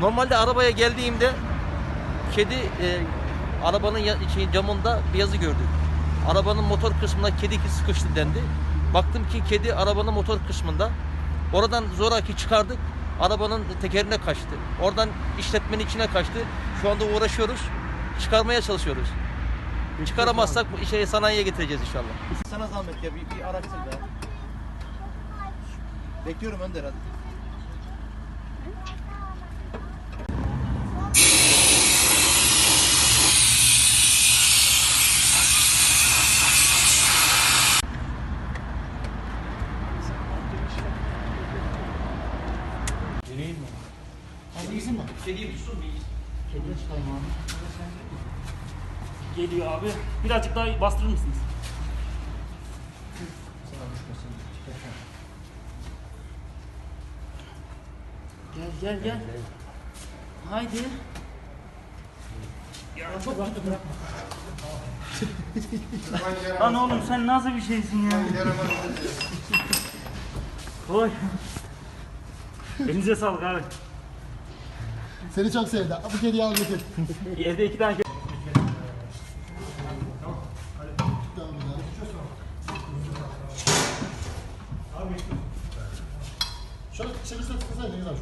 Normalde arabaya geldiğimde kedi e, arabanın ya- şey, camında bir yazı gördük. Arabanın motor kısmına kedi sıkıştı dendi. Baktım ki kedi arabanın motor kısmında. Oradan zoraki çıkardık. Arabanın tekerine kaçtı. Oradan işletmenin içine kaçtı. Şu anda uğraşıyoruz. Çıkarmaya çalışıyoruz. Çıkaramazsak bu şey sanayiye getireceğiz inşallah. Sana zahmet ya bir, bir araçsın da. Bekliyorum Önder hadi. Kediyi tutsun bir Geliyor abi. Birazcık daha bastırır mısınız? Gel gel gel. Haydi. Ya çok kötü bırakma. Lan oğlum sen nasıl bir şeysin ya? Koy. Elinize sağlık abi. Seni çok sevdi. Bu kediyi al getir. Evde iki tane güzel. Şöyle çevirsen tutsana ne güzel.